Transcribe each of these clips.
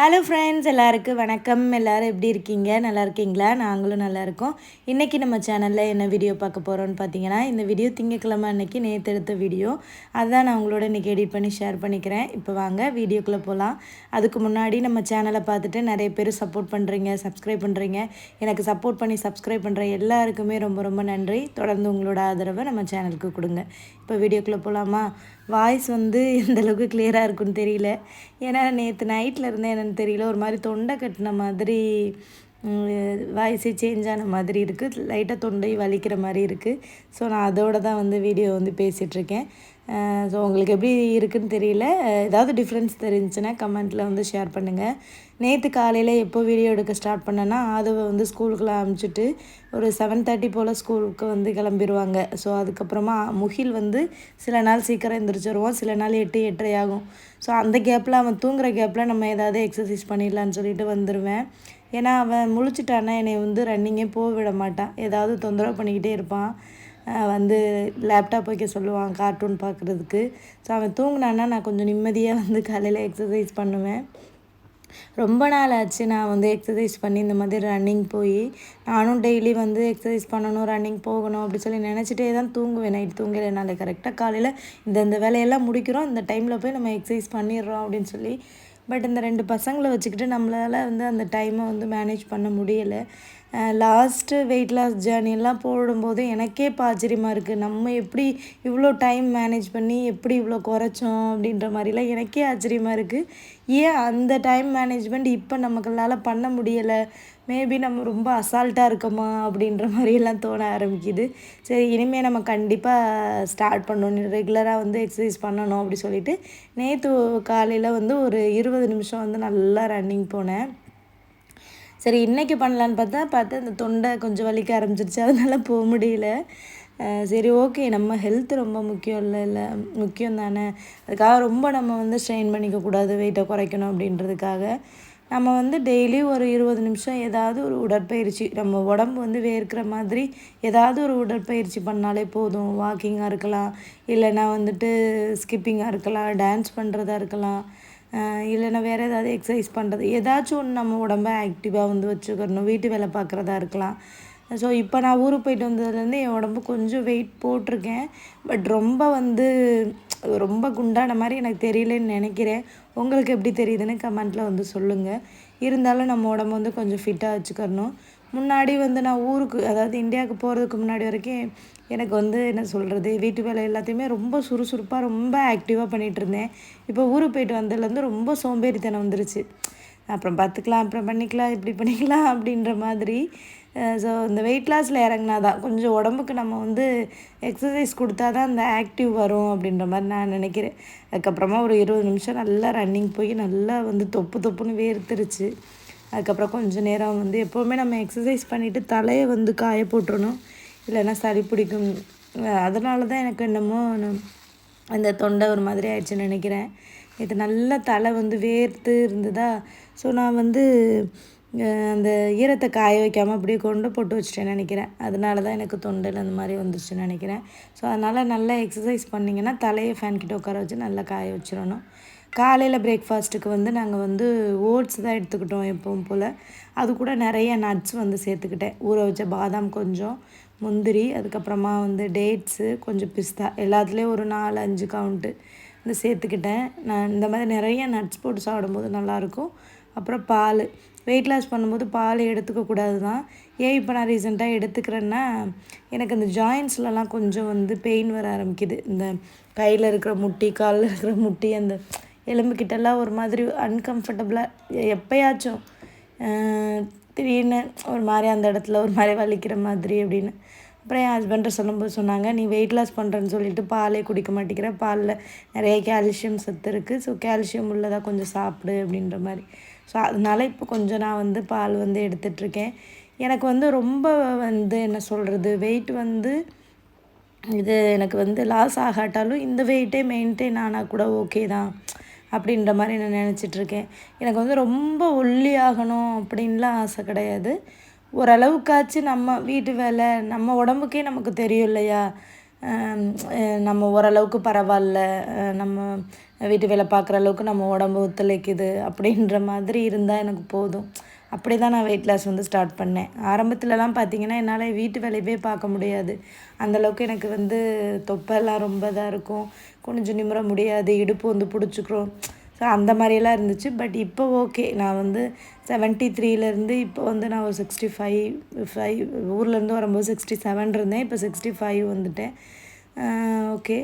Hello friends எல்லாருக்கும் வணக்கம். எல்லோரும் எப்படி இருக்கீங்க? நல்லா இருக்கீங்களா? நாங்களும் நல்லா இருக்கோம். இன்றைக்கி நம்ம சேனலில் என்ன வீடியோ பார்க்க போகிறோன்னு பார்த்தீங்கன்னா இந்த வீடியோ திங்கக்கிழமை அன்றைக்கி நேற்று எடுத்த வீடியோ அதுதான் நான் உங்களோட இன்றைக்கி எடிட் பண்ணி ஷேர் பண்ணிக்கிறேன். இப்போ வாங்க வீடியோக்குள்ளே போகலாம் அதுக்கு முன்னாடி நம்ம சேனலை பார்த்துட்டு நிறைய பேர் சப்போர்ட் பண்ணுறீங்க சப்ஸ்கிரைப் பண்ணுறீங்க எனக்கு சப்போர்ட் பண்ணி சப்ஸ்கிரைப் பண்ணுற எல்லாருக்குமே ரொம்ப ரொம்ப நன்றி. தொடர்ந்து உங்களோட ஆதரவை நம்ம சேனலுக்கு கொடுங்க. இப்போ வீடியோக்குள்ளே போகலாமா வாய்ஸ் வந்து எந்தளவுக்கு கிளியராக இருக்குன்னு தெரியல. ஏன்னா நேற்று நைட்டில் இருந்தேன் என்னென்னு தெரியல. ஒரு மாதிரி தொண்டை கட்டின மாதிரி வாய்ஸே சேஞ்ச் ஆன மாதிரி இருக்குது லைட்டாக தொண்டை வலிக்கிற மாதிரி இருக்குது ஸோ நான் அதோடு தான் வந்து வீடியோ வந்து பேசிகிட்ருக்கேன் ஸோ உங்களுக்கு எப்படி இருக்குதுன்னு தெரியல. ஏதாவது டிஃப்ரென்ஸ் தெரிஞ்சுன்னா கமெண்ட்டில் வந்து ஷேர் பண்ணுங்கள் நேற்று காலையில் எப்போ வீடியோ எடுக்க ஸ்டார்ட் பண்ணேன்னா ஆதவை வந்து ஸ்கூலுக்குலாம் அனுப்பிச்சிட்டு ஒரு செவன் தேர்ட்டி போல் ஸ்கூலுக்கு வந்து கிளம்பிடுவாங்க ஸோ அதுக்கப்புறமா முகில் வந்து சில நாள் சீக்கிரம் எழுந்திரிச்சிருவோம் சில நாள் எட்டு எட்டரை ஆகும். ஸோ அந்த கேப்பில் அவன் தூங்குற கேப்பில் நம்ம ஏதாவது எக்ஸசைஸ் பண்ணிடலான்னு சொல்லிட்டு வந்துடுவேன் ஏன்னா அவன் முழிச்சிட்டான்னா என்னை வந்து ரன்னிங்கே போக விட மாட்டான். ஏதாவது தொந்தரவு பண்ணிக்கிட்டே இருப்பான். வந்து லேப்டாப் வைக்க சொல்லுவான் கார்ட்டூன் பார்க்குறதுக்கு. ஸோ அவன் தூங்கினான்னா நான் கொஞ்சம் நிம்மதியாக வந்து காலையில் எக்ஸசைஸ் பண்ணுவேன். ரொம்ப நாள் ஆச்சு நான் வந்து எக்ஸசைஸ் பண்ணி இந்த மாதிரி ரன்னிங் போய் நானும் டெய்லி வந்து எக்ஸசைஸ் பண்ணணும் ரன்னிங் போகணும் அப்படி சொல்லி நினச்சிட்டே தான் தூங்குவேன். நைட் தூங்கலைனால கரெக்டாக காலையில் இந்த இந்த வேலையெல்லாம் முடிக்கிறோம் இந்த டைமில் போய் நம்ம எக்ஸசைஸ் பண்ணிடுறோம் அப்படின்னு சொல்லி. பட் இந்த ரெண்டு பசங்களை வச்சுக்கிட்டு நம்மளால் வந்து அந்த டைமை வந்து மேனேஜ் பண்ண முடியலை. லாஸ்ட்டு வெயிட் லாஸ் ஜேர்னிலாம் போடும்போது எனக்கே இப்போ ஆச்சரியமாக இருக்குது நம்ம எப்படி இவ்வளோ டைம் மேனேஜ் பண்ணி எப்படி இவ்வளோ குறைச்சோம் அப்படின்ற மாதிரிலாம் எனக்கே ஆச்சரியமாக இருக்குது ஏன் அந்த டைம் மேனேஜ்மெண்ட் இப்போ நமக்களால் பண்ண முடியலை? மேபி நம்ம ரொம்ப அசால்ட்டாக இருக்கோமா அப்படின்ற மாதிரியெல்லாம் தோண ஆரம்பிக்குது. சரி இனிமேல் நம்ம கண்டிப்பாக ஸ்டார்ட் பண்ணணும். ரெகுலராக வந்து எக்ஸசைஸ் பண்ணணும் அப்படி சொல்லிட்டு நேற்று காலையில் வந்து ஒரு இருபது நிமிஷம் வந்து நல்லா ரன்னிங் போனேன். சரி இன்றைக்கி பண்ணலான்னு பார்த்தா பார்த்தா இந்த தொண்டை கொஞ்சம் வலிக்க ஆரம்பிச்சிருச்சு. அதனால் போக முடியல. சரி ஓகே. நம்ம ஹெல்த் ரொம்ப முக்கியம் இல்லை இல்லை. முக்கியம் தானே. அதுக்காக ரொம்ப நம்ம வந்து ஸ்ட்ரெயின் பண்ணிக்கக்கூடாது வெயிட்டை குறைக்கணும் அப்படின்றதுக்காக நம்ம வந்து டெய்லி ஒரு இருபது நிமிஷம் ஏதாவது ஒரு உடற்பயிற்சி நம்ம உடம்பு வந்து வேர்க்கிற மாதிரி ஏதாவது ஒரு உடற்பயிற்சி பண்ணாலே போதும். வாக்கிங்காக இருக்கலாம் இல்லைன்னா வந்துட்டு ஸ்கிப்பிங்காக இருக்கலாம் டான்ஸ் பண்ணுறதா இருக்கலாம். இல்லைன்னா வேறு ஏதாவது எக்ஸசைஸ் பண்ணுறது ஏதாச்சும் ஒன்று நம்ம உடம்ப ஆக்டிவாக வந்து வச்சுக்கணும். வீட்டு வேலை பார்க்குறதா இருக்கலாம். ஸோ இப்போ நான் ஊருக்கு போயிட்டு வந்ததுலேருந்து என் உடம்பு கொஞ்சம் வெயிட் போட்டிருக்கேன். பட் ரொம்ப வந்து ரொம்ப குண்டான மாதிரி எனக்கு தெரியலன்னு நினைக்கிறேன். உங்களுக்கு எப்படி தெரியுதுன்னு கமெண்ட்டில் வந்து சொல்லுங்கள் இருந்தாலும் நம்ம உடம்பு வந்து கொஞ்சம் ஃபிட்டாக வச்சுக்கணும். முன்னாடி வந்து நான் ஊருக்கு அதாவது இந்தியாவுக்கு போகிறதுக்கு முன்னாடி வரைக்கும் எனக்கு வந்து என்ன சொல்கிறது வீட்டு வேலை எல்லாத்தையுமே ரொம்ப சுறுசுறுப்பாக ரொம்ப ஆக்டிவாக பண்ணிகிட்டு இருந்தேன். இப்போ ஊருக்கு போயிட்டு வந்ததுலேருந்து ரொம்ப சோம்பேறித்தனம் வந்துருச்சு. அப்புறம் பார்த்துக்கலாம் அப்புறம் பண்ணிக்கலாம் இப்படி பண்ணிக்கலாம் அப்படின்ற மாதிரி. ஸோ இந்த வெயிட் லாஸில் இறங்கினா தான் கொஞ்சம் உடம்புக்கு நம்ம வந்து எக்ஸசைஸ் கொடுத்தா தான் அந்த ஆக்டிவ் வரும் அப்படின்ற மாதிரி நான் நினைக்கிறேன். அதுக்கப்புறமா ஒரு இருபது நிமிஷம் நல்லா ரன்னிங் போய் நல்லா வந்து தொப்பு தொப்புன்னு வேர்த்துருச்சு. அதுக்கப்புறம் கொஞ்சம் நேரம் வந்து எப்போவுமே நம்ம எக்ஸசைஸ் பண்ணிவிட்டு தலையை வந்து காய போட்டுறணும். இல்லைன்னா சளி பிடிக்கும். அதனால தான் எனக்கு என்னமோ அந்த தொண்டை ஒரு மாதிரி ஆயிடுச்சுன்னு நினைக்கிறேன். இது நல்ல தலை வந்து வேர்த்து இருந்ததா? ஸோ நான் வந்து அந்த ஈரத்தை காய வைக்காமல் அப்படியே கொண்டு போட்டு வச்சுட்டேன்னு நினைக்கிறேன். அதனால தான் எனக்கு தொண்டையில் அந்த மாதிரி வந்துச்சுன்னு நினைக்கிறேன். ஸோ அதனால் நல்லா எக்ஸசைஸ் பண்ணிங்கன்னா தலையை ஃபேன் கிட்ட உட்கார வச்சு நல்லா காய வச்சிடணும். காலையில் பிரேக்ஃபாஸ்ட்டுக்கு வந்து நாங்கள் வந்து ஓட்ஸ் தான் எடுத்துக்கிட்டோம் எப்பவும் போல். அது கூட நிறைய நட்ஸ் வந்து சேர்த்துக்கிட்டேன். ஊற வச்ச பாதாம் கொஞ்சம். முந்திரி அதுக்கப்புறமா வந்து டேட்ஸு கொஞ்சம் பிஸ்தா எல்லாத்துலேயும் ஒரு நாலு அஞ்சு கவுண்ட்டு வந்து சேர்த்துக்கிட்டேன். நான் இந்த மாதிரி நிறைய நட்ஸ் போட்டு சாப்பிடும்போது நல்லாயிருக்கும். அப்புறம் பால் வெயிட் லாஸ் பண்ணும்போது பால் எடுத்துக்கக்கூடாது தான் ஏன் இப்போ நான் ரீசெண்டாக எடுத்துக்கிறேன்னா எனக்கு அந்த ஜாயின்ஸ்லலாம் கொஞ்சம் வந்து பெயின் வர ஆரம்பிக்குது. இந்த கையில் இருக்கிற முட்டி காலில் இருக்கிற முட்டி அந்த எலும்புக்கிட்டெல்லாம் ஒரு மாதிரி அன்கம்ஃபர்டபுளாக எப்போயாச்சும் திடீர்னு ஒரு மாதிரி அந்த இடத்துல ஒரு மாதிரி வலிக்கிற மாதிரி அப்படின்னு. அப்புறம் என் ஹஸ்பண்ட்டை சொல்லும்போது சொன்னாங்க நீ வெயிட் லாஸ் பண்ணுறேன்னு சொல்லிட்டு பாலே குடிக்க மாட்டேங்கிற பாலில் நிறைய கால்சியம் சத்து இருக்குது ஸோ கால்சியம் உள்ளதாக கொஞ்சம் சாப்பிடு அப்படின்ற மாதிரி. ஸோ அதனால இப்போ கொஞ்சம் நான் வந்து பால் வந்து எடுத்துகிட்ருக்கேன் எனக்கு வந்து ரொம்ப வந்து என்ன சொல்கிறது வெயிட் வந்து இது எனக்கு வந்து லாஸ் ஆகாட்டாலும் இந்த வெயிட்டே மெயின்டைன் ஆனால் கூட ஓகே தான். அப்படின்ற மாதிரி நான் நினச்சிட்ருக்கேன். எனக்கு வந்து ரொம்ப ஒல்லி ஆகணும் அப்படின்லாம் ஆசை கிடையாது. ஓரளவுக்காச்சும் நம்ம வீட்டு வேலை நம்ம உடம்புக்கே நமக்கு தெரியும் இல்லையா? நம்ம ஓரளவுக்கு பரவாயில்ல நம்ம வீட்டு வேலை பார்க்குற அளவுக்கு நம்ம உடம்பு ஒத்துழைக்குது அப்படின்ற மாதிரி இருந்தால் எனக்கு போதும். அப்படி தான் நான் வெயிட் லாஸ் வந்து ஸ்டார்ட் பண்ணேன். ஆரம்பத்துலலாம் பார்த்தீங்கன்னா என்னால் வீட்டு வேலையவே பார்க்க முடியாது. அந்தளவுக்கு எனக்கு வந்து தொப்பெல்லாம் ரொம்ப இதாக இருக்கும். குனிஞ்சு நிமிர முடியாது. இடுப்பு வந்து பிடிச்சிக்கிறோம் ஸோ அந்த மாதிரியெல்லாம் இருந்துச்சு. பட் இப்போ ஓகே நான் வந்து செவன்ட்டி த்ரீலேருந்து இப்போ வந்து நான் ஒரு சிக்ஸ்டி ஃபைவ் ஃபைவ் ஊர்லேருந்து வரும்போது சிக்ஸ்டி செவன் இருந்தேன். இப்போ சிக்ஸ்டி ஃபைவ் வந்துட்டேன் ஓகே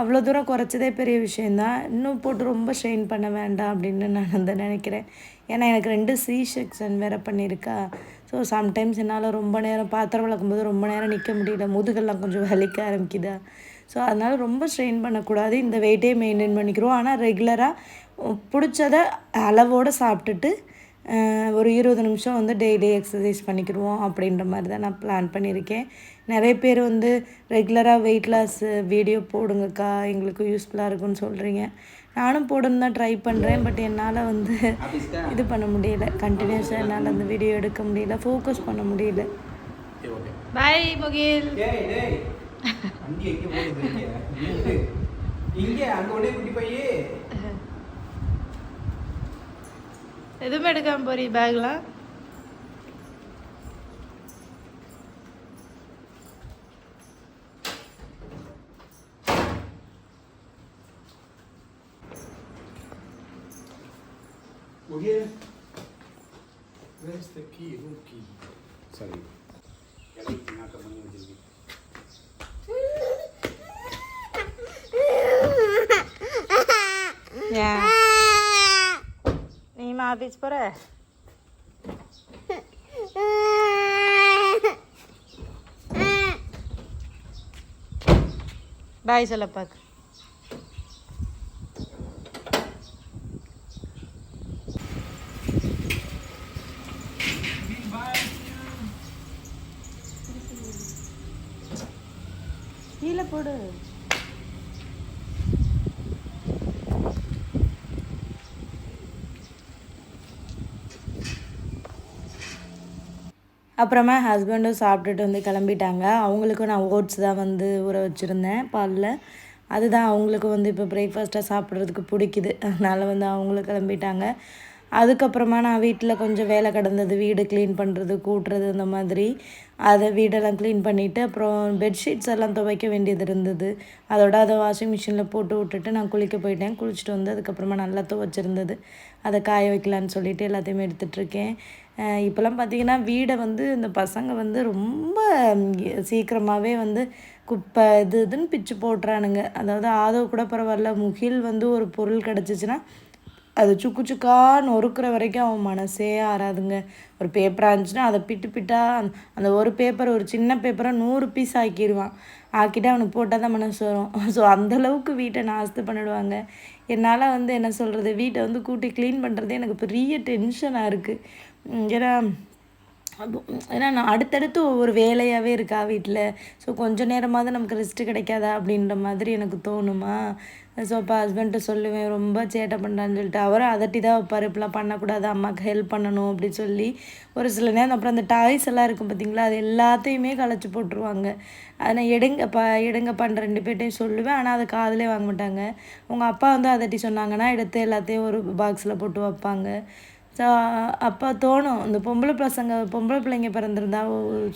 அவ்வளோ தூரம் குறைச்சதே பெரிய விஷயந்தான் இன்னும் போட்டு ரொம்ப ஸ்ட்ரெயின் பண்ண வேண்டாம் அப்படின்னு நான் வந்து நினைக்கிறேன். ஏன்னா எனக்கு ரெண்டு சி செக்ஷன் வேறு பண்ணியிருக்கா. ஸோ சம்டைம்ஸ் என்னால் ரொம்ப நேரம் பாத்திரம் விளக்கும்போது ரொம்ப நேரம் நிற்க முடியல. முதுகெல்லாம் கொஞ்சம் வலிக்க ஆரம்பிக்குதா. ஸோ அதனால் ரொம்ப ஸ்ட்ரெயின் பண்ணக்கூடாது. இந்த வெயிட்டே மெயின்டைன் பண்ணிக்கிறோம். ஆனால் ரெகுலராக பிடிச்சத அளவோடு சாப்பிட்டுட்டு ஒரு இருபது நிமிஷம் வந்து டெய்லி எக்ஸசைஸ் பண்ணிக்கிடுவோம் அப்படின்ற மாதிரி தான் நான் பிளான் பண்ணியிருக்கேன். நிறைய பேர் வந்து ரெகுலராக வெயிட் லாஸ் வீடியோ போடுங்கக்கா. எங்களுக்கு யூஸ்ஃபுல்லாக இருக்குன்னு சொல்கிறீங்க நானும் போடணும் தான் ட்ரை பண்ணுறேன் பட் என்னால் வந்து இது பண்ண முடியல. கண்டினியூஸாக என்னால் அந்த வீடியோ எடுக்க முடியல ஃபோக்கஸ் பண்ண முடியல. பாய் முகில். இங்க அங்க ஒண்ணே குட்டி பையே. எதுவுமே எடுக்காம போறீ பேக்லாம் ஆஃபீஸ் போகிற பாய் சொல்ல பாக்கு கீழே போடு அப்புறமா ஹஸ்பண்டும் சாப்பிட்டுட்டு வந்து கிளம்பிட்டாங்க. அவங்களுக்கும் நான் ஓட்ஸ் தான் வந்து ஊற வச்சுருந்தேன் பாலில். அதுதான் அவங்களுக்கு வந்து இப்போ பிரேக்ஃபாஸ்ட்டாக சாப்பிட்றதுக்கு பிடிக்குது. அதனால் வந்து அவங்களும் கிளம்பிட்டாங்க. அதுக்கப்புறமா நான் வீட்டில் கொஞ்சம் வேலை கிடந்தது வீடு க்ளீன் பண்ணுறது கூட்டுறது இந்த மாதிரி. அதை வீடெல்லாம் க்ளீன் பண்ணிவிட்டு அப்புறம் பெட்ஷீட்ஸ் எல்லாம் துவைக்க வேண்டியது இருந்தது. அதோட அதை வாஷிங் மிஷினில் போட்டு விட்டுட்டு நான் குளிக்க போயிட்டேன். குளிச்சுட்டு வந்து அதுக்கப்புறமா நல்லா துவைச்சிருந்தது. அதை காய வைக்கலான்னு சொல்லிவிட்டு எல்லாத்தையுமே எடுத்துகிட்ருக்கேன் இப்போல்லாம் பார்த்திங்கன்னா வீடை வந்து இந்த பசங்க வந்து ரொம்ப சீக்கிரமாகவே வந்து குப்பை இது இதுன்னு பிச்சு போட்டுறானுங்க. அதாவது ஆதோ கூட பரவாயில்ல முகில் வந்து ஒரு பொருள் கிடச்சிச்சின்னா அது சுக்கு சுக்கா நொறுக்கிற வரைக்கும் அவன் மனசே ஆறாதுங்க. ஒரு பேப்பராக இருந்துச்சுன்னா அதை பிட்டு பிட்டா அந்த ஒரு பேப்பர் ஒரு சின்ன பேப்பரை நூறு பீஸ் ஆக்கிடுவான் ஆக்கிட்டு அவனுக்கு போட்டால் தான் மனசு வரும். ஸோ அந்தளவுக்கு வீட்டை நாஸ்து பண்ணிடுவாங்க. என்னால் வந்து என்ன சொல்கிறது வீட்டை வந்து கூட்டி க்ளீன் பண்ணுறதே எனக்கு பெரிய டென்ஷனாக இருக்குது ஏன்னா ஏன்னா நான் அடுத்தடுத்து ஒவ்வொரு வேலையாகவே இருக்கா வீட்டில் ஸோ கொஞ்சம் நேரமாவது நமக்கு ரெஸ்ட்டு கிடைக்காதா அப்படின்ற மாதிரி எனக்கு தோணுமா? ஸோ இப்போ ஹஸ்பண்ட்டை சொல்லுவேன் ரொம்ப சேட்டை பண்ணுறான்னு சொல்லிட்டு. அவரும் அதட்டி தான் வைப்பார். இப்படிலாம் பண்ணக்கூடாது. அம்மாவுக்கு ஹெல்ப் பண்ணணும் அப்படின்னு சொல்லி ஒரு சில நேரம் அப்புறம் அந்த டாய்ஸ் எல்லாம் இருக்கும் பார்த்தீங்களா அது எல்லாத்தையுமே களைச்சி போட்டுருவாங்க. அதை நான் எடுங்கப்பா எடுங்கப்பான்னு ரெண்டு பேர்ட்டையும் சொல்லுவேன். ஆனால் அதை காதலே வாங்க மாட்டாங்க. உங்கள் அப்பா வந்து அதட்டி சொன்னாங்கன்னா எடுத்து எல்லாத்தையும் ஒரு பாக்ஸில் போட்டு வைப்பாங்க. ஸோ அப்போ தோணும் இந்த பொம்பளை பசங்க பொம்பளை பிள்ளைங்க பிறந்திருந்தா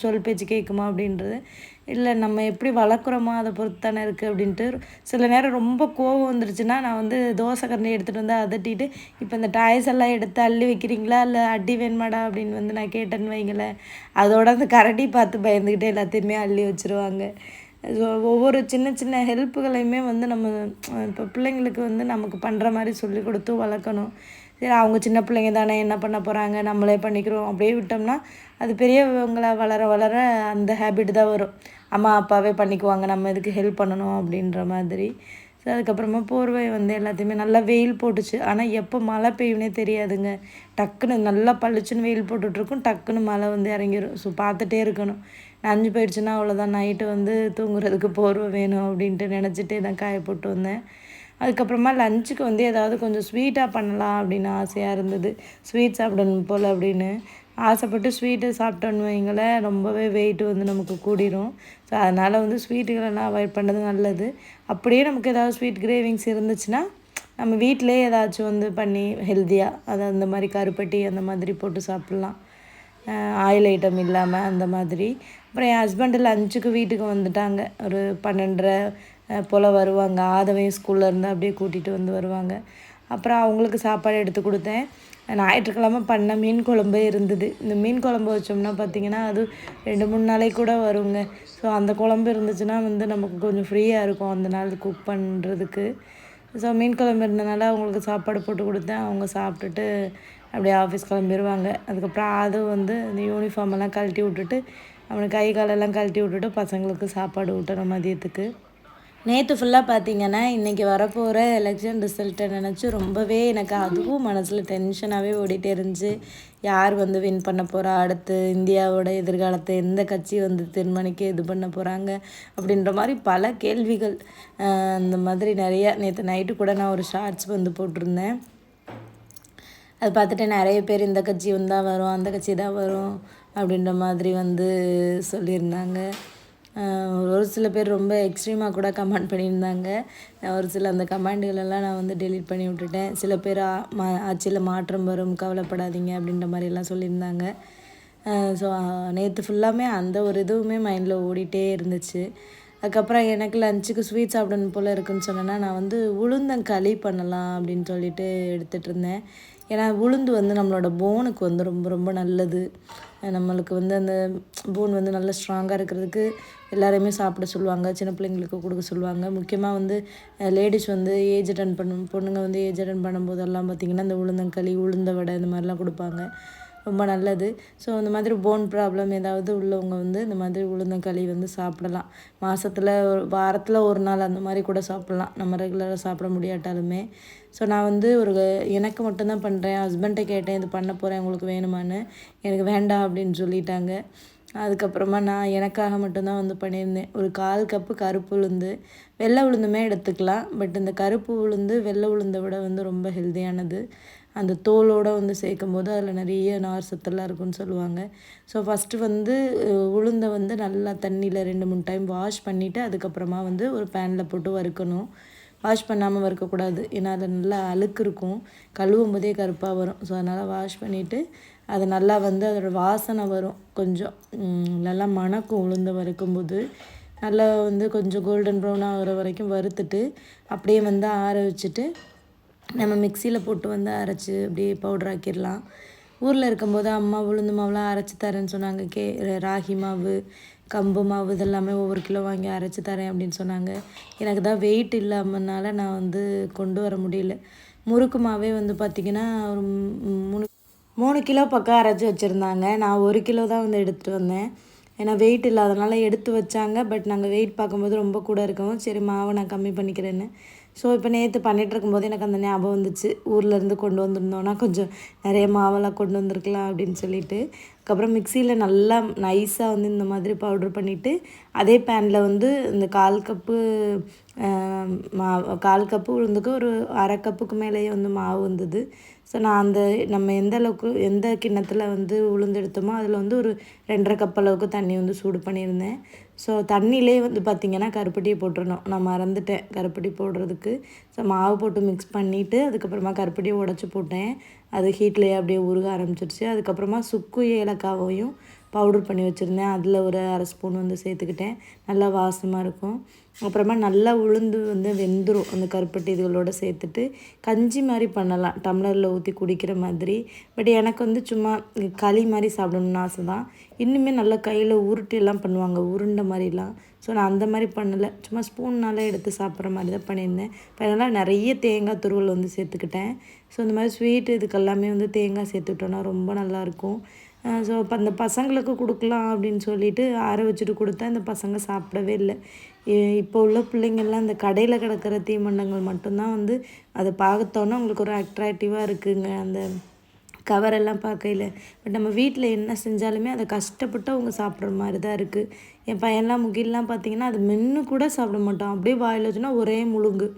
சொல் பேச்சு கேட்குமா? அப்படின்றது. இல்லை நம்ம எப்படி வளர்க்குறோமோ அதை பொறுத்து தானே இருக்குது அப்படின்ட்டு. சில நேரம் ரொம்ப கோவம் வந்துருச்சுன்னா நான் வந்து தோசை கரண்டி எடுத்துகிட்டு வந்து அதட்டிட்டு இப்போ இந்த டாய்ஸ் எல்லாம் எடுத்து அள்ளி வைக்கிறீங்களா? இல்லை அடி வேணுமாடா அப்படின்னு வந்து நான் கேட்டேன்னு வைங்களேன். அதோட அந்த கரடி பார்த்து பயந்துக்கிட்டே எல்லாத்தையுமே அள்ளி வச்சுருவாங்க. ஒவ்வொரு சின்ன சின்ன ஹெல்ப்புகளையுமே வந்து நம்ம இப்போ பிள்ளைங்களுக்கு வந்து நமக்கு பண்ணுற மாதிரி சொல்லி கொடுத்து வளர்க்கணும். சரி அவங்க சின்ன பிள்ளைங்க தானே என்ன பண்ண போகிறாங்க நம்மளே பண்ணிக்கிறோம். அப்படியே விட்டோம்னா அது பெரியவங்களை வளர வளர அந்த ஹேபிட் தான் வரும். அம்மா அப்பாவே பண்ணிக்குவாங்க. நம்ம இதுக்கு ஹெல்ப் பண்ணணும் அப்படின்ற மாதிரி. ஸோ அதுக்கப்புறமா போர்வை வந்து எல்லாத்தையுமே நல்லா வெயில் போட்டுச்சு. ஆனால் எப்போ மழை பெய்யும்னே தெரியாதுங்க. டக்குன்னு நல்லா பளிச்சுன்னு வெயில் போட்டுட்ருக்கும். டக்குன்னு மழை வந்து இறங்கிடும் ஸோ பார்த்துட்டே இருக்கணும். நஞ்சு போயிடுச்சுன்னா அவ்வளோதான் நைட்டு வந்து தூங்குறதுக்கு போர்வை வேணும் அப்படின்ட்டு நினச்சிட்டே தான் காய போட்டு வந்தேன். அதுக்கப்புறமா லஞ்சுக்கு வந்து ஏதாவது கொஞ்சம் ஸ்வீட்டாக பண்ணலாம் அப்படின்னு ஆசையாக இருந்தது. ஸ்வீட் சாப்பிடணும் போல் அப்படின்னு. ஆசைப்பட்டு ஸ்வீட்டை சாப்பிட்டோன்னு வைங்களேன் ரொம்பவே வெயிட் வந்து நமக்கு கூடிரும். ஸோ அதனால் வந்து ஸ்வீட்டுகளெல்லாம் அவாய்ட் பண்ணுறது நல்லது. அப்படியே நமக்கு ஏதாவது ஸ்வீட் கிரேவிங்ஸ் இருந்துச்சுன்னா நம்ம வீட்டிலே ஏதாச்சும் வந்து பண்ணி ஹெல்த்தியாக அதை அந்த மாதிரி கருப்பட்டி அந்த மாதிரி போட்டு சாப்பிட்லாம். ஆயில் ஐட்டம் இல்லாமல் அந்த மாதிரி. அப்புறம் என் ஹஸ்பண்டு லஞ்சுக்கு வீட்டுக்கு வந்துட்டாங்க. ஒரு பன்னெண்டரை போல் வருவாங்க. ஆதவையும் ஸ்கூலில் இருந்து அப்படியே கூட்டிகிட்டு வந்து வருவாங்க. அப்புறம் அவங்களுக்கு சாப்பாடு எடுத்து கொடுத்தேன். ஞாயிற்றுக்கிழமை பண்ண மீன் குழம்பு இருந்தது. இந்த மீன் குழம்பு வச்சோம்னா பார்த்திங்கன்னா அது ரெண்டு மூணு நாளைக்கு கூட வருங்க. ஸோ அந்த குழம்பு இருந்துச்சுன்னா வந்து நமக்கு கொஞ்சம் ஃப்ரீயாக இருக்கும் அந்த நாள் குக் பண்ணுறதுக்கு ஸோ மீன் குழம்பு இருந்தனால அவங்களுக்கு சாப்பாடு போட்டு கொடுத்தேன். அவங்க சாப்பிட்டுட்டு அப்படியே ஆஃபீஸ் கிளம்பிடுவாங்க அதுக்கப்புறம் அது வந்து இந்த யூனிஃபார்ம் எல்லாம் கழட்டி விட்டுட்டு அவனுக்கு கை காலெல்லாம் கழட்டி விட்டுட்டு பசங்களுக்கு சாப்பாடு ஊட்டணும் மதியத்துக்கு. நேற்று ஃபுல்லாக பார்த்தீங்கன்னா இன்றைக்கி வரப்போகிற எலெக்ஷன் ரிசல்ட்டை நினச்சி ரொம்பவே எனக்கு அதுவும் மனசில் டென்ஷனாகவே ஓடிட்டே இருந்துச்சு. யார் வந்து வின் பண்ண போகிறா அடுத்து இந்தியாவோட எதிர்காலத்தை எந்த கட்சி வந்து தீர்மானிக்க இது பண்ண போகிறாங்க அப்படின்ற மாதிரி பல கேள்விகள். அந்த மாதிரி நிறையா நேற்று நைட்டு கூட நான் ஒரு ஷார்ட்ஸ் வந்து போட்டிருந்தேன். அது பார்த்துட்டு நிறைய பேர் இந்த கட்சி வந்தால் வரும் அந்த கட்சி தான் வரும் அப்படின்ற மாதிரி வந்து சொல்லியிருந்தாங்க. ஒரு சில பேர் ரொம்ப எக்ஸ்ட்ரீமாக கூட கமெண்ட் பண்ணியிருந்தாங்க. ஒரு சில அந்த கமெண்டுகளெல்லாம் நான் வந்து டெலீட் பண்ணி விட்டுட்டேன். சில பேர் மா ஆட்சியில் மாற்றம் வரும் கவலைப்படாதீங்க அப்படின்ற மாதிரிலாம் சொல்லியிருந்தாங்க. ஸோ நேற்று ஃபுல்லாமே அந்த ஒரு இதுவுமே மைண்டில் ஓடிட்டே இருந்துச்சு. அதுக்கப்புறம் எனக்கு லஞ்சுக்கு ஸ்வீட் சாப்பிடணும் போல் இருக்குன்னு சொன்னேன்னா நான் வந்து உளுந்தங்களி பண்ணலாம் அப்படின்னு சொல்லிட்டு எடுத்துகிட்டு இருந்தேன். ஏன்னா உளுந்து வந்து நம்மளோட போனுக்கு வந்து ரொம்ப ரொம்ப நல்லது. நம்மளுக்கு வந்து அந்த போன் வந்து நல்லா ஸ்ட்ராங்காக இருக்கிறதுக்கு எல்லாரையுமே சாப்பிட சொல்லுவாங்க சின்ன பிள்ளைங்களுக்கு கொடுக்க சொல்லுவாங்க. முக்கியமாக வந்து லேடிஸ் வந்து ஏஜ் அட்டன் பண்ணும் பொண்ணுங்க வந்து ஏஜ் அட்டன் பண்ணும்போதெல்லாம் பார்த்திங்கன்னா இந்த உளுந்தங்களி உளுந்த வடை இந்த மாதிரிலாம் கொடுப்பாங்க. ரொம்ப நல்லது. ஸோ இந்த மாதிரி போன் ப்ராப்ளம் ஏதாவது உள்ளவங்க வந்து இந்த மாதிரி உளுந்தங்களி வந்து சாப்பிடலாம். மாதத்தில் வாரத்தில் ஒரு நாள் அந்த மாதிரி கூட சாப்பிட்லாம். நம்ம ரெகுலராக சாப்பிட முடியாட்டாலுமே. ஸோ நான் வந்து ஒரு எனக்கு மட்டும்தான் பண்ணுறேன் ஹஸ்பண்ட்டை கேட்டேன் இது பண்ண போகிறேன் உங்களுக்கு வேணுமான்னு. எனக்கு வேண்டாம் அப்படின்னு சொல்லிட்டாங்க. அதுக்கப்புறமா நான் எனக்காக மட்டும்தான் வந்து பண்ணியிருந்தேன். ஒரு கால் கப்பு கருப்பு உளுந்து வெள்ளை உளுந்துமே எடுத்துக்கலாம். பட் இந்த கருப்பு உளுந்து வெள்ளை உளுந்தை விட வந்து ரொம்ப ஹெல்த்தியானது அந்த தோலோடு வந்து சேர்க்கும் போது அதில் நிறைய நார் சத்தெல்லாம் இருக்குன்னு சொல்லுவாங்க. ஸோ ஃபஸ்ட்டு வந்து உளுந்தை வந்து நல்லா தண்ணியில் ரெண்டு மூணு டைம் வாஷ் பண்ணிவிட்டு அதுக்கப்புறமா வந்து ஒரு பேனில் போட்டு வறுக்கணும். வாஷ் பண்ணாமல் வறுக்கக்கூடாது. ஏன்னா அது நல்லா அழுக்கு இருக்கும் கழுவும் போதே கருப்பாக வரும். ஸோ அதனால் வாஷ் பண்ணிவிட்டு அது நல்லா வந்து அதோட வாசனை வரும். கொஞ்சம் நல்லா மணக்கும் உளுந்து வறுக்கும்போது. நல்லா வந்து கொஞ்சம் கோல்டன் ப்ரௌன் ஆகிற வரைக்கும் வறுத்துட்டு அப்படியே வந்து ஆற வச்சுட்டு நம்ம மிக்சியில் போட்டு வந்து அரைச்சி அப்படியே பவுடர் ஆக்கிடலாம். ஊரில் இருக்கும்போது அம்மா உளுந்து மாவுலாம் அரைச்சி தரேன்னு சொன்னாங்க. கே ராகி மாவு கம்பு மாவு இதெல்லாமே ஒவ்வொரு கிலோ வாங்கி அரைச்சி தரேன் அப்படின்னு சொன்னாங்க. எனக்கு தான் வெயிட் இல்லாமனால நான் வந்து கொண்டு வர முடியல. முறுக்கு மாவே வந்து பார்த்திங்கன்னா ஒரு மூணு மூணு கிலோ பக்கம் அரைச்சி வச்சுருந்தாங்க. நான் ஒரு கிலோ தான் வந்து எடுத்துகிட்டு வந்தேன். ஏன்னா வெயிட் இல்லாதனால எடுத்து வச்சாங்க. பட் நாங்கள் வெயிட் பார்க்கும்போது ரொம்ப கூட இருக்கவும் சரி மாவை நான் கம்மி பண்ணிக்கிறேன்னு ஸோ இப்போ நேற்று பண்ணிகிட்டு இருக்கும்போது எனக்கு அந்த ஞாபகம் வந்துச்சு. ஊர்லேருந்து கொண்டு வந்திருந்தோன்னா கொஞ்சம் நிறைய மாவெல்லாம் கொண்டு வந்திருக்கலாம் அப்படின்னு சொல்லிட்டு. அதுக்கப்புறம் மிக்சியில் நல்லா நைஸாக வந்து இந்த மாதிரி பவுடர் பண்ணிவிட்டு அதே பேனில் வந்து இந்த கால் கப்பு மா மாவு கால் கப்பு உளுந்துக்கு ஒரு அரை கப்புக்கு மேலேயே வந்து மாவு வந்தது. ஸோ நான் அந்த நம்ம எந்த அளவுக்கு எந்த கிண்ணத்தில் வந்து உளுந்து எடுத்தோமோ அதில் வந்து ஒரு ரெண்டரை கப் அளவுக்கு தண்ணி வந்து சூடு பண்ணியிருந்தேன். ஸோ தண்ணியிலே வந்து பார்த்திங்கன்னா கருப்பட்டியை போட்டுடணும் நான் மறந்துட்டேன் கருப்பட்டி போடுறதுக்கு. ஸோ மாவு போட்டு மிக்ஸ் பண்ணிவிட்டு அதுக்கப்புறமா கருப்பட்டியை உடச்சி போட்டேன். அது ஹீட்லேயே அப்படியே உருக ஆரம்பிச்சிருச்சு. அதுக்கப்புறமா சுக்கு ஏலக்காவையும் பவுடர் பண்ணி வச்சுருந்தேன். அதில் ஒரு அரை ஸ்பூன் வந்து சேர்த்துக்கிட்டேன். நல்லா வாசமாக இருக்கும். அப்புறமா நல்லா உளுந்து வந்து வெந்துடும் அந்த கருப்பட்டி இதுகளோட சேர்த்துட்டு. கஞ்சி மாதிரி பண்ணலாம். டம்ளரில் ஊற்றி குடிக்கிற மாதிரி. பட் எனக்கு வந்து சும்மா களி மாதிரி சாப்பிடணும்னு ஆசை தான் இன்னுமே நல்லா கையில் உருட்டி எல்லாம் பண்ணுவாங்க. உருண்டை மாதிரிலாம். ஸோ நான் அந்த மாதிரி பண்ணலை. சும்மா ஸ்பூன்னால் எடுத்து சாப்பிட்ற மாதிரி தான் பண்ணியிருந்தேன். இப்போ அதனால் நிறைய தேங்காய் துருவல் வந்து சேர்த்துக்கிட்டேன். ஸோ இந்த மாதிரி ஸ்வீட் இதுக்கெல்லாமே வந்து தேங்காய் சேர்த்துக்கிட்டோன்னா ரொம்ப நல்லாயிருக்கும் ஸோ இப்போ அந்த பசங்களுக்கு கொடுக்கலாம் அப்படின்னு சொல்லிட்டு ஆற வச்சுட்டு கொடுத்தா இந்த பசங்க சாப்பிடவே இல்லை. இப்போ உள்ள பிள்ளைங்கள்லாம் இந்த கடையில் கிடக்கிற தீமண்டங்கள் மட்டும்தான் வந்து அதை பார்த்தோன்னா அவங்களுக்கு ஒரு அட்ராக்டிவாக இருக்குங்க. அந்த கவரெல்லாம் பார்க்கையில். பட் நம்ம வீட்டில் என்ன செஞ்சாலுமே அதை கஷ்டப்பட்டு அவங்க சாப்பிட்ற மாதிரி தான் இருக்குது என் பையன்லாம் முகில்லாம் பார்த்தீங்கன்னா அது மென்று கூட சாப்பிட மாட்டோம் அப்படியே வாயில் வச்சுன்னா ஒரே முழுங்கு.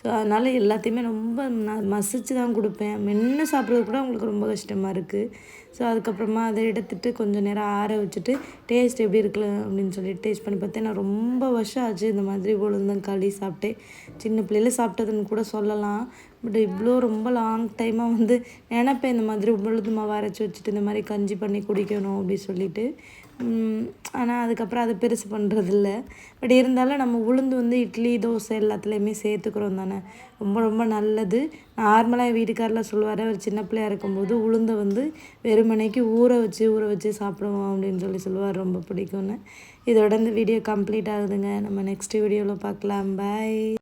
ஸோ அதனால் எல்லாத்தையுமே ரொம்ப நான் மசிச்சு தான் கொடுப்பேன். மென்று சாப்பிட்றது கூட அவங்களுக்கு ரொம்ப கஷ்டமாக இருக்குது ஸோ அதுக்கப்புறமா அதை எடுத்துட்டு கொஞ்சம் நேரம் ஆற வச்சுட்டு டேஸ்ட் எப்படி இருக்குல்ல அப்படின்னு சொல்லிட்டு டேஸ்ட் பண்ணி பார்த்தேன். நான் ரொம்ப வருஷம் ஆச்சு இந்த மாதிரி உளுந்தங்களி சாப்பிட்டேன் சின்ன பிள்ளையில சாப்பிட்டதுன்னு கூட சொல்லலாம். பட் இவ்வளோ ரொம்ப லாங் டைமாக வந்து நினப்பேன் இந்த மாதிரி உளுந்து மாவு அரைச்சி வச்சுட்டு இந்த மாதிரி கஞ்சி பண்ணி குடிக்கணும்? அப்படி சொல்லிட்டு ஆனால் அதுக்கப்புறம் அதை பெருசு பண்ணுறதில்ல பட் இருந்தாலும் நம்ம உளுந்து வந்து இட்லி தோசை எல்லாத்துலேயுமே சேர்த்துக்கிறோம் தானே. ரொம்ப ரொம்ப நல்லது. நார்மலாக வீட்டுக்காரில் சொல்லுவார் அவர் சின்ன பிள்ளையா இருக்கும்போது உளுந்தை வந்து வெறுமனைக்கு ஊற வச்சு ஊற வச்சு சாப்பிடுவோம் அப்படின்னு சொல்லி சொல்லுவார் ரொம்ப பிடிக்கும்னு. இதோட இந்த வீடியோ கம்ப்ளீட் ஆகுதுங்க. நம்ம நெக்ஸ்ட் வீடியோவில் பார்க்கலாம். பாய்